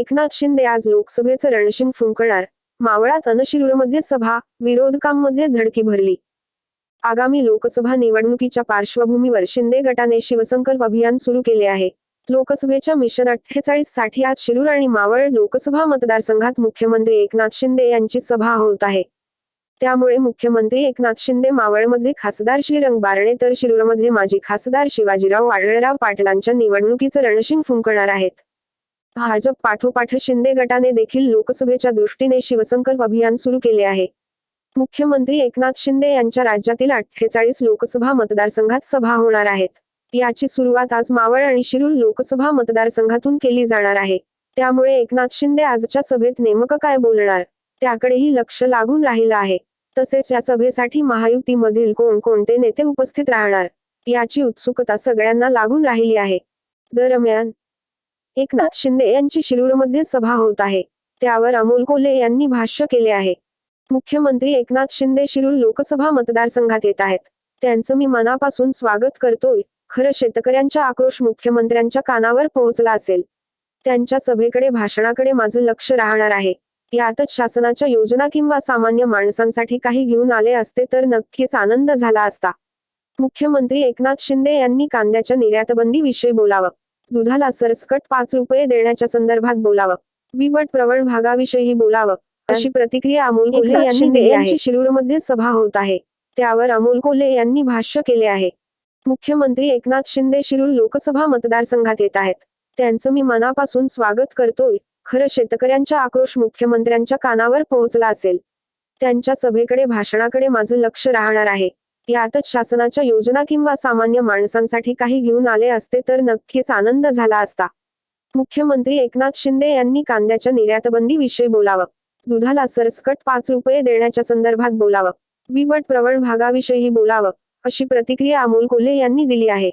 एकनाथ शिंदे आज लोकसभेचं रणशिंग फुंकणार. मावळात अनशिरूरमध्ये सभा विरोधकांमध्ये धडकी भरली. आगामी लोकसभा निवडणुकीच्या पार्श्वभूमीवर शिंदे गटाने शिवसंकल्प अभियान सुरू केले आहे. लोकसभेच्या मिशन अठ्ठेचाळीससाठी आज शिरूर आणि मावळ लोकसभा मतदारसंघात मुख्यमंत्री एकनाथ शिंदे यांची सभा होत आहे. त्यामुळे मुख्यमंत्री एकनाथ शिंदे मावळमध्ये खासदार श्रीरंग बारणे तर शिरूरमध्ये माजी खासदार शिवाजीराव आढळराव पाटलांच्या निवडणुकीचं रणशिंग फुंकणार आहेत. भाजप पाठोपाठ शिंदे गटाने देखील लोकसभेच्या दृष्टीने शिवसंकल्प अभियान सुरू केले आहे. मुख्यमंत्री एकनाथ शिंदे यांच्या राज्यातील अठ्ठेचाळीस लोकसभा मतदारसंघात सभा होणार आहेत. याची सुरुवात आज मावळ आणि शिरूर लोकसभा मतदारसंघातून केली जाणार आहे. त्यामुळे एकनाथ शिंदे आजच्या सभेत नेमकं काय बोलणार? त्याकडेही लक्ष लागून राहिलं आहे. तसेच या सभेसाठी महायुतीमधील कोणकोणते नेते उपस्थित राहणार? याची उत्सुकता सगळ्यांना लागून राहिली आहे. दरम्यान एकनाथ शिंदे यांची शिरूरमध्ये सभा होत आहे. त्यावर अमोल कोल्हे यांनी भाष्य केले आहे. मुख्यमंत्री एकनाथ शिंदे शिरूर लोकसभा मतदारसंघात येत आहेत. त्यांचं मी मनापासून स्वागत करतोय. खरं शेतकऱ्यांचा आक्रोश मुख्यमंत्र्यांच्या कानावर पोहोचला असेल. त्यांच्या सभेकडे भाषणाकडे माझं लक्ष राहणार आहे. यातच शासनाच्या योजना किंवा सामान्य माणसांसाठी काही घेऊन आले असते तर नक्कीच आनंद झाला असता. मुख्यमंत्री एकनाथ शिंदे यांनी कांद्याच्या निर्यातबंदी विषयी बोलावं. दुधाला सरसकट पाच रुपये देण्याच्या संदर्भात बोलावं. बिबट प्रवण भागाविषयी बोलावं. अशी प्रतिक्रिया अमोल कोल्हे यांनी शिंदे दिली आहे. यांची शिरूरमध्ये सभा होत आहे. त्यावर अमोल कोल्हे यांनी भाष्य केले आहे. मुख्यमंत्री एकनाथ शिंदे शिरूर लोकसभा मतदारसंघात येत आहेत. त्यांचं मी मनापासून स्वागत करतोय. खरं शेतकऱ्यांचा आक्रोश मुख्यमंत्र्यांच्या कानावर पोहोचला असेल. त्यांच्या सभेकडे भाषणाकडे माझं लक्ष राहणार आहे. यातच शासनाच्या योजना किंवा सामान्य माणसांसाठी काही घेऊन आले असते तर नक्कीच आनंद झाला असता. मुख्यमंत्री एकनाथ शिंदे यांनी कांद्याच्या निर्यातबंदी विषयी बोलावं. दुधाला सरसकट पाच रुपये देण्याच्या संदर्भात बोलावं. बिबट प्रवण भागाविषयी बोलावं अशी प्रतिक्रिया अमोल कोल्हे यांनी दिली आहे.